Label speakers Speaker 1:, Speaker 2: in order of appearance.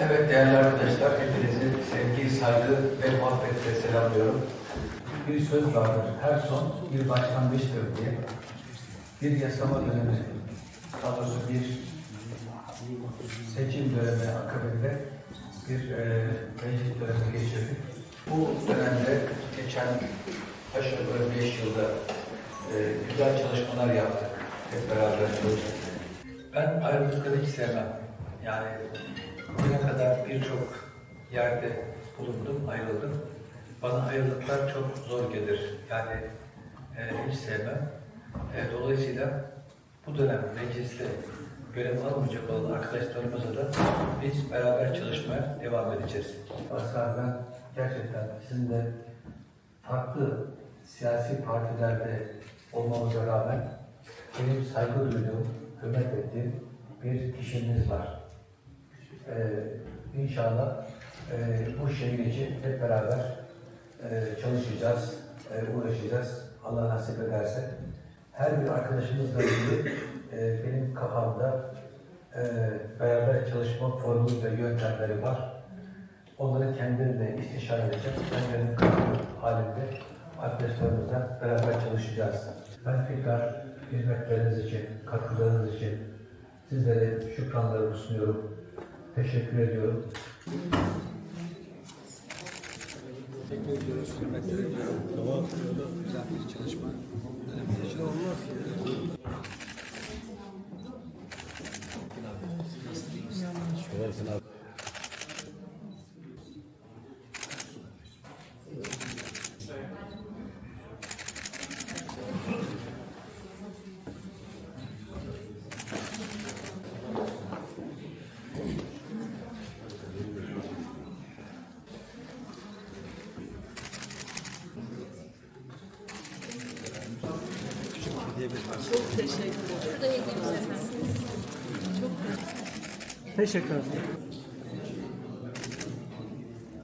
Speaker 1: Evet değerli arkadaşlar, hepinizi sevgi, saygı ve muhabbetle selamlıyorum. Bir söz vardır, her son bir başlangıçtır diye. Bir yasama dönemi, daha doğrusu bir seçim dönemi akabinde bir e, dönemi geçirdik. Bu dönemde geçen aşağı yukarı beş yılda e, güzel çalışmalar yaptık. Hep beraber çalıştık. Ben ayrılıkları hiç sevmem. Yani birçok yerde bulundum, ayrıldım. Bana ayrılıklar çok zor gelir. Yani e, hiç sevmem. E, dolayısıyla bu dönem mecliste görev almayacak olan arkadaşlarımızla da biz beraber çalışmaya devam edeceğiz. Aslında ben gerçekten sizin de farklı siyasi partilerde olmamıza rağmen benim saygı duyduğum, hürmet ettiğim bir kişiniz var. Ee, inşallah e, bu şehir için hep beraber e, çalışacağız, e, uğraşacağız. Allah nasip ederse. Her bir arkadaşımızla ilgili e, benim kafamda e, beraber çalışma formülü ve yöntemleri var. Onları kendilerine istişare edeceğiz. Kendilerinin katkı halinde arkadaşlarımızla beraber çalışacağız. Ben tekrar hizmetleriniz için, katkılarınız için sizlere şükranlarımı sunuyorum. Teşekkür ediyorum.
Speaker 2: Teşekkür ediyoruz. Ediyorum. Güzel bir çalışma dönemi yaşadık.
Speaker 3: Çok teşekkür ederim. Şurada hediyemiz efendim.
Speaker 4: Teşekkür ederim.